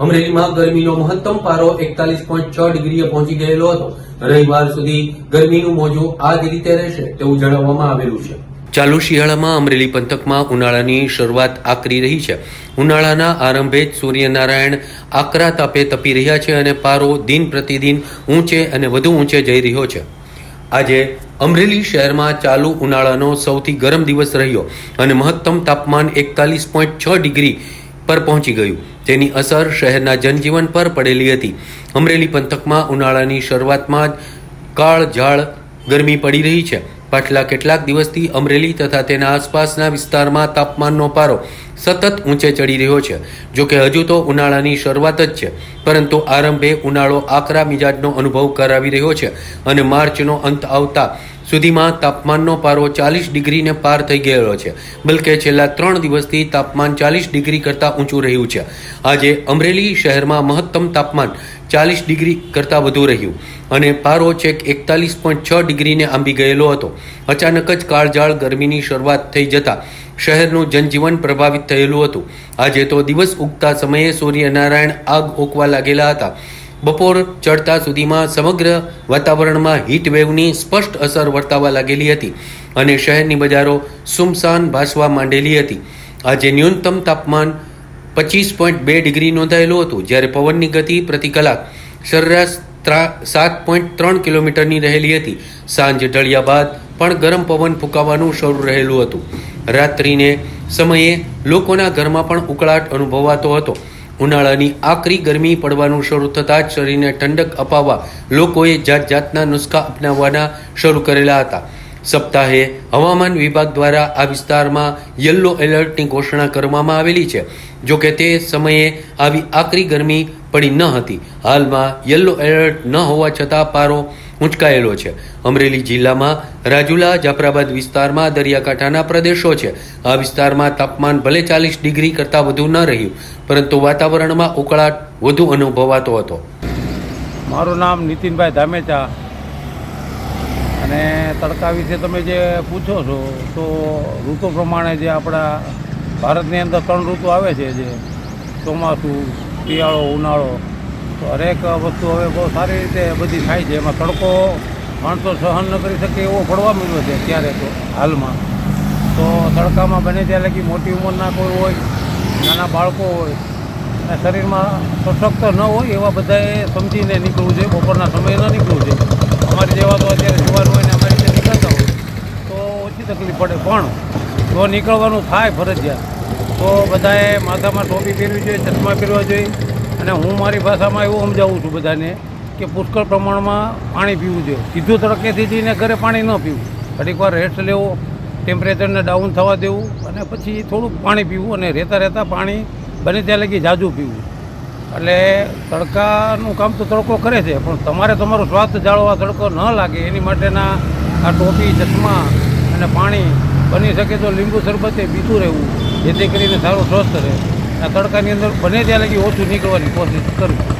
અમરેલીમાં ગરમીનો મહત્તમ પારો એકતાલીસ પોઈન્ટ છ ડિગ્રીએ પહોંચી ગયેલો હતો. રવિવાર સુધી ગરમીનું મોજું આ જ રીતે રહેશે તેવું જણાવવામાં આવેલું છે. ચાલુ શિયાળામાં અમરેલી પંથકમાં ઉનાળાની શરૂઆત આકરી રહી છે. ઉનાળાના આરંભે જ સૂર્યનારાયણ આકરા તાપે તપી રહ્યા છે અને પારો દિન પ્રતિદિન ઊંચે અને વધુ ઊંચે જઈ રહ્યો છે. આજે અમરેલી શહેરમાં ચાલુ ઉનાળાનો સૌથી ગરમ દિવસ રહ્યો અને મહત્તમ તાપમાન એકતાલીસ પોઈન્ટ છ ડિગ્રી પર પહોંચી ગયું. તેની અસર શહેરના જનજીવન પર પડેલી હતી. અમરેલી પંથકમાં ઉનાળાની શરૂઆતમાં જ કાળઝાળ ગરમી પડી રહી છે. પાછલા કેટલાક દિવસથી અમરેલી તથા તેના આસપાસના વિસ્તારમાં તાપમાનનો પારો સતત ઊંચે ચડી રહ્યો છે. જો કે હજુ તો ઉનાળાની શરૂઆત જ છે. પરંતુ આરંભે ઉનાળો આકરા મિજાજનો અનુભવ કરાવી રહ્યો છે અને માર્ચનો અંત આવતા સુધીમાં તાપમાનનો પારો ચાલીસ ડિગ્રીને પાર થઈ ગયેલો છે. બલકે છેલ્લા ત્રણ દિવસથી તાપમાન ચાલીસ ડિગ્રી કરતાં ઊંચું રહ્યું છે. આજે અમરેલી શહેરમાં મહત્તમ તાપમાન ચાલીસ ડિગ્રી કરતાં વધુ રહ્યું અને પારો છેક એકતાલીસ પોઈન્ટ છ ડિગ્રીને આંબી ગયેલો હતો. અચાનક જ કાળઝાળ ગરમીની શરૂઆત થઈ જતાં શહેરનું જનજીવન પ્રભાવિત થયેલું હતું. આજે તો દિવસ ઉગતા સમયે સૂર્યનારાયણ આગ ઓકવા લાગેલા હતા. બપોર ચડતા સુધીમાં સમગ્ર વાતાવરણમાં હીટવેવની સ્પષ્ટ અસર વર્તાવા લાગેલી હતી અને શહેરની બજારો સુમસાન ભાસવા માંડેલી હતી. આજે ન્યૂનતમ તાપમાન પચીસ પોઈન્ટ બે ડિગ્રી નોંધાયેલું હતું, જ્યારે પવનની ગતિ પ્રતિ કલાક સરેરાશ સાત પોઈન્ટ ત્રણ કિલોમીટરની રહેલી હતી. સાંજ ઢળ્યા બાદ પણ ગરમ પવન ફૂંકાવાનું શરૂ રહેલું હતું. રાત્રિને સમયે લોકોના ઘરમાં પણ ઉકળાટ અનુભવાતો હતો. ઉનાળાની આકરી ગરમી પડવાનું શરૂ થતાં શરીરને ઠંડક અપાવવા લોકોએ જાત જાતના નુસ્ખા અપનાવવાના શરૂ કરેલા હતા. સપ્તાહે હવામાન વિભાગ દ્વારા આ વિસ્તારમાં યલો એલર્ટની ઘોષણા કરવામાં આવેલી છે. જો કે તે સમયે આવી આકરી ગરમી પડી ન હતી. હાલમાં યલો એલર્ટ ન હોવા છતાં પારો ઊંચકાયેલો છે. અમરેલી જિલ્લામાં રાજુલા, જાફરાબાદ વિસ્તારમાં, દરિયાકાંઠાના પ્રદેશો છે. આ વિસ્તારમાં તાપમાન ભલે ચાલીસ ડિગ્રી કરતાં વધુ ન રહ્યું, પરંતુ વાતાવરણમાં ઉકળાટ વધુ અનુભવાતો હતો. મારું નામ નીતિનભાઈ ધામેચા. અને તડકા વિશે તમે જે પૂછો છો, તો ઋતુ પ્રમાણે જે આપણા ભારતની અંદર ત્રણ ઋતુ આવે છે, જે ચોમાસું, શિયાળો, ઉનાળો તો હરેક વસ્તુ હવે બહુ સારી રીતે બધી થાય છે. એમાં તડકો માણસો સહન ન કરી શકે એવો પડવા મળ્યો છે અત્યારે તો હાલમાં. તો તડકામાં બને ત્યાં લગી મોટી ઉંમરના કોઈ હોય, નાના બાળકો હોય, અને શરીરમાં સશક્ત ન હોય એવા બધાએ સમજીને નીકળવું જોઈએ. બપોરના સમયે ન નીકળવું જોઈએ. અમારી જેવા તો અત્યારે જુવાનું હોય ને અમારી રીતે નીકળતા હોય, તો ઓછી તકલીફ પડે. પણ જો નીકળવાનું થાય ફરજિયાત, તો બધાએ માથામાં ટોપી પહેરવી જોઈએ, ચશ્મા પહેરવા જોઈએ. અને હું મારી ભાષામાં એવું સમજાવું છું બધાને કે પુષ્કળ પ્રમાણમાં પાણી પીવું જોઈએ. સીધું તડકેથી જઈને ઘરે પાણી ન પીવું. ઘડીક વાર રેસ્ટ લેવો ટેમ્પરેચરને ડાઉન થવા દેવું અને પછી થોડુંક પાણી પીવું અને રહેતા રહેતા પાણી બને ત્યાં લગી જાજુ પીવું. એટલે તડકાનું કામ તો તડકો કરે છે, પણ તમારે તમારું સ્વાસ્થ્ય જાળવવા તડકો ન લાગે, એની માટેના આ ટોપી, ચશ્મા અને પાણી બની શકે તો લીંબુ શરબતે પીતું રહેવું, જેથી કરીને સારું સ્વસ્થ રહે. તડકાની અંદર બને ત્યાં લગી ઓછું નીકળવાની કોશિશ કરવી